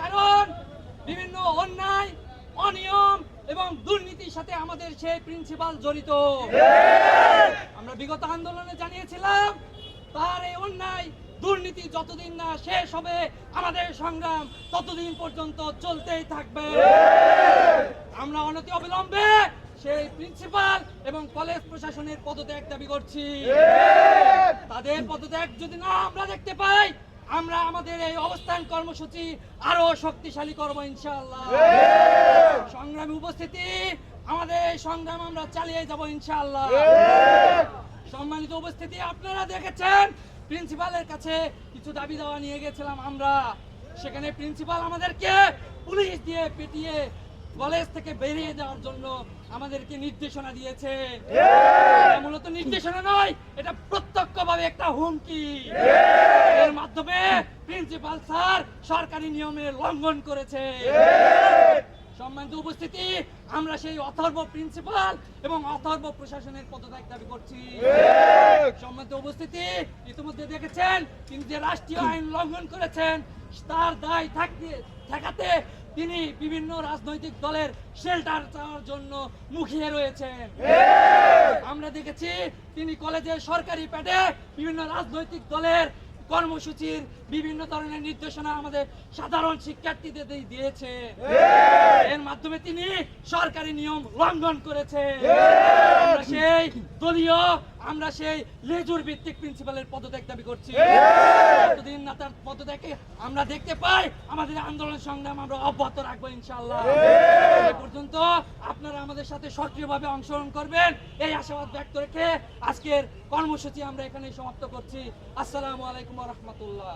কারণ বিভিন্ন অন্যায় অনিয়ম এবং দুর্নীতির সাথে আমাদের সেই প্রিন্সিপাল জড়িত, আমরা বিগত আন্দোলনে জানিয়েছিলাম, তার এই অন্যায় দুর্নীতি যতদিন না শেষ হবে, আমাদের সংগ্রাম ততদিন পর্যন্ত চলতেই থাকবে। আমরা অনতি অবিলম্বে সেই প্রিন্সিপাল এবং কলেজ প্রশাসনের পদত্যাগ দাবি করছি। তাদের পদত্যাগ যদি না আমরা দেখতে পাই, আমরা আমাদের এই অবস্থান কর্মসূচি আরও শক্তিশালী করব ইনশাআল্লাহ। সংগ্রামী উপস্থিতি, আমাদের সংগ্রাম আমরা চালিয়ে যাব ইনশাআল্লাহ। সম্মানিত উপস্থিতি, আপনারা দেখেছেন, প্রিন্সিপালের কাছে কিছু দাবি দেওয়া নিয়ে গেছিলাম আমরা। সেখানে প্রিন্সিপাল আমাদেরকে পুলিশ দিয়ে পিটিয়ে কলেজ থেকে বেরিয়ে যাওয়ার জন্য আমাদেরকে নির্দেশনা দিয়েছে। মূলত নির্দেশনা নয়, এটা প্রত্যক্ষভাবে একটা হুমকি। এর মাধ্যমে প্রিন্সিপাল স্যার সরকারি নিয়মের লঙ্ঘন করেছে। সম্মানিত উপস্থিতি, আমরা সেই অথর্ব প্রিন্সিপাল এবং অথর্ব প্রশাসনের পদত্যাগ দাবি করছি। সম্মানিত উপস্থিতি, ইতিমধ্যে দেখেছেন তিনি যে রাষ্ট্রীয় আইন লঙ্ঘন করেছেন, তার দায় থাকতে ঠেকাতে তিনি বিভিন্ন রাজনৈতিক দলের শেল্টার চাওয়ার জন্য মুখিয়ে রয়েছেন। আমরা দেখেছি তিনি কলেজের সরকারি প্যাডে বিভিন্ন রাজনৈতিক দলের কর্মসূচির বিভিন্ন ধরনের নির্দেশনা আমাদের সাধারণ শিক্ষার্থীদের দিয়েছে এর মাধ্যমে তিনি সরকারি নিয়ম লঙ্ঘন করেছে আমরা সেই দলীয়, আমরা সেই লেজুর ভিত্তিক প্রিন্সিপালের পদত্যাগ দাবি করছি। যতদিন না তার আমরা দেখতে পাই। আমাদের আন্দোলন সংগ্রাম আমরা অব্যাহত রাখব ইনশাল্লাহ পর্যন্ত আপনারা আমাদের সাথে সক্রিয়ভাবে অংশগ্রহণ করবেন। এই আশাবাদ ব্যক্ত রেখে আজকের কর্মসূচি আমরা এখানে সমাপ্ত করছি। আসসালামু আলাইকুম রহমতুল্লাহ।